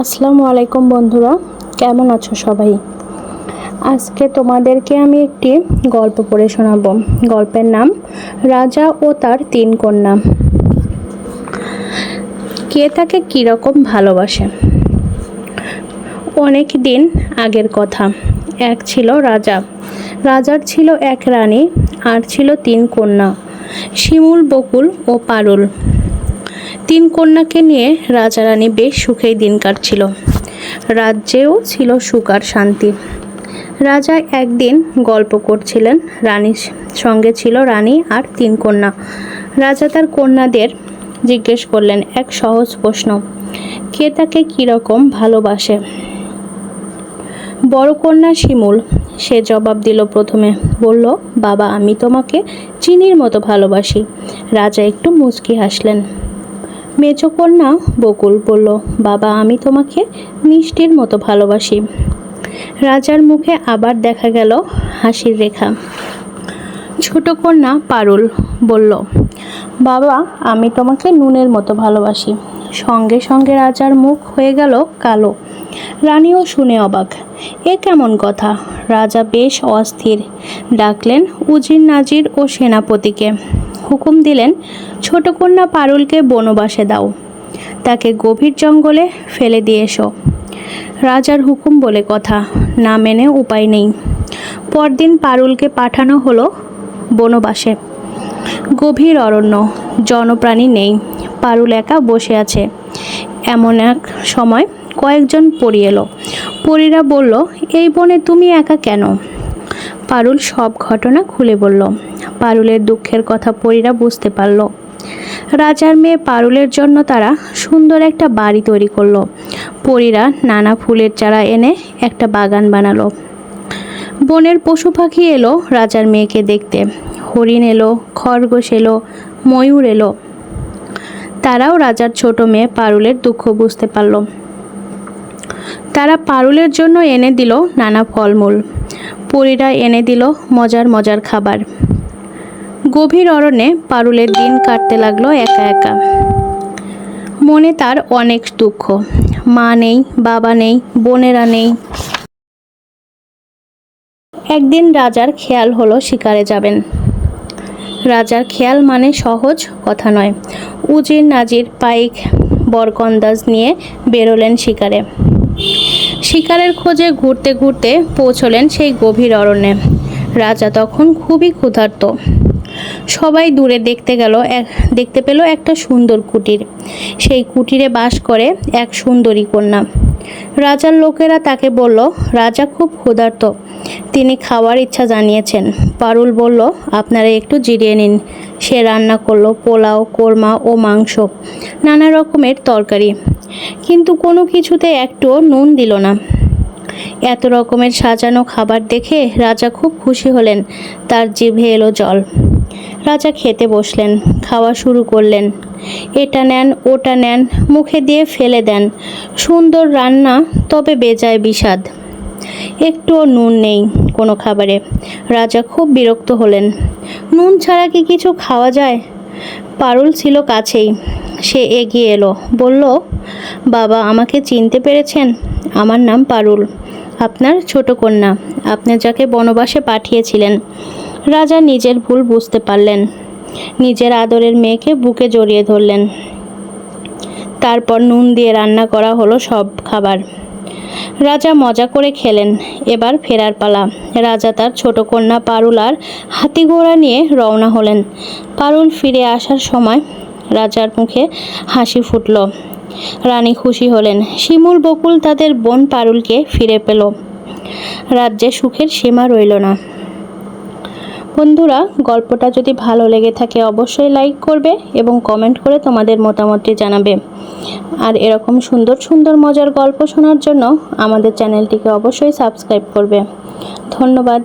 আসসালামু আলাইকুম বন্ধুরা, কেমন আছো সবাই? আজকে তোমাদেরকে আমি একটি গল্প পড়ে শোনাবো। গল্পের নাম, রাজা ও তার তিন কন্যা। কে তাকে কীরকম ভালোবাসে? অনেক দিন আগের কথা। এক ছিল রাজা। রাজার ছিল এক রানী, আর ছিল তিন কন্যা। শিমুল, বকুল ও পারুল। তিন কন্যাকে নিয়ে রাজা রানী বেশ সুখেই দিন কাটছিল। রাজ্যেও ছিল সুখ আর শান্তি। রাজা একদিন গল্প করছিলেন রানীর সঙ্গে ছিল রানী আর তিন কন্যা। রাজা তার কন্যাদের জিজ্ঞেস করলেন, এক সহজ প্রশ্ন, কে তাকে কীরকম ভালোবাসে? বড় কন্যা শিমুল, সে জবাব দিল প্রথমে। বলল, বাবা, আমি তোমাকে চিনির মতো ভালোবাসি রাজা একটু মুচকি হাসলেন। মেজো কন্যা বকুল বলল, বাবা, আমি তোমাকে মিষ্টির মতো ভালোবাসি। রাজার মুখে আবার দেখা গেল হাসির রেখা। ছোট কন্যা পারুল বলল, বাবা, আমি তোমাকে নুনের মতো ভালোবাসি। সঙ্গে সঙ্গে রাজার মুখ হয়ে গেল কালো। রানীও শুনে অবাক, এ কেমন কথা? রাজা বেশ অস্থির। ডাকলেন উজির নাজির ও সেনাপতিকে। হুকুম দিলেন, ছোট কন্যা পারুলকে বনবাসে দাও। তাকে গভীর জঙ্গলে ফেলে দিয়ে এসো। রাজার হুকুম বলে কথা, না মেনে উপায় নেই। পরদিন পারুলকে পাঠানো হলো বনবাসে। গভীর অরণ্য, জনপ্রাণী নেই। পারুল একা বসে আছে। এমন এক সময় কয়েকজন পরি এলো। পরীরা বলল, এই বনে তুমি একা কেন? পারুল সব ঘটনা খুলে বলল। পারুলের দুঃখের কথা পরীরা বুঝতে পারল। রাজার মেয়ে পারুলের জন্য তারা সুন্দর একটা বাড়ি তৈরি করল। পরীরা নানা ফুলের চারা এনে একটা বাগান বানালো। বনের পশু পাখি এলো রাজার মেয়েকে দেখতে। হরিণ এলো, খরগোশ এলো, ময়ূর এলো। তারাও রাজার ছোট মেয়ে পারুলের দুঃখ বুঝতে পারল। তারা পারুলের জন্য এনে দিল নানা ফলমূল। পরীরা এনে দিল মজার মজার খাবার। গভীর অরণ্যে পারুলের দিন কাটতে লাগল একা একা। মনে তার অনেক দুঃখ। মা নেই, বাবা নেই, বোনেরা নেই। একদিন রাজার খেয়াল হলো শিকারে যাবেন। রাজার খেয়াল মানে সহজ কথা নয়। উজির নাজির পাইক বরকন্দাজ নিয়ে বেরোলেন শিকারে। শিকারের খোঁজে ঘুরতে ঘুরতে পৌঁছলেন সেই গভীর অরণ্যে। রাজা তখন খুবই ক্ষুধার্ত। সবাই দূরে দেখতে গেল এক, দেখতে পেল একটা সুন্দর কুটির। সেই কুটিরে বাস করে এক সুন্দরী কন্যা। রাজার লোকেরা তাকে বলল, রাজা খুব ক্ষুধার্ত। তিনি খাওয়ার ইচ্ছা জানিয়েছেন। পারুল বলল, আপনারা একটু জিরিয়ে নিন। সে রান্না করল পোলাও, কোরমা ও মাংস, নানা রকমের তরকারি। কিন্তু কোনো কিছুতে একটুও নুন দিল না। এত রকমের সাজানো খাবার দেখে রাজা খুব খুশি হলেন। তার জিভে এলো জল। রাজা খেতে বসলেন, খাওয়া শুরু করলেন। এটা নেন, ওটা নেন, মুখে দিয়ে ফেলে দেন। সুন্দর রান্না, তবে বেজায় বিষাদ। একটুও নুন নেই কোনো খাবারে। রাজা খুব বিরক্ত হলেন। নুন ছাড়া কি কিছু খাওয়া যায়? পারুল ছিল কাছেই। সে এগিয়ে এলো। বলল, বাবা, আমাকে চিনতে পেরেছেন? আমার নাম পারুল। আপনার ছোট কন্যা। আপনি যাকে বনবাসে পাঠিয়েছিলেন। রাজা নিজের ভুল বুঝতে পারলেন। নিজের আদরের মেয়েকে বুকে জড়িয়ে ধরলেন। তারপর নুন দিয়ে রান্না করা হলো সব খাবার। রাজা মজা করে খেলেন। এবার ফেরার পালা। রাজা তার ছোট কন্যা পারুল আর হাতি ঘোড়া নিয়ে রওনা হলেন। পারুল ফিরে আসার সময় রাজার মুখে হাসি ফুটল। রানী খুশি হলেন। শিমুল বকুল তাদের বোন পারুলকে ফিরে পেল। রাজ্যে সুখের সীমা রইল না। বন্ধুরা, গল্পটা যদি ভালো লেগে থাকে অবশ্যই লাইক করবে এবং কমেন্ট করে তোমাদের মতামতটি জানাবে। আর এরকম সুন্দর সুন্দর মজার গল্প শোনার জন্য আমাদের চ্যানেলটিকে অবশ্যই সাবস্ক্রাইব করবে। ধন্যবাদ।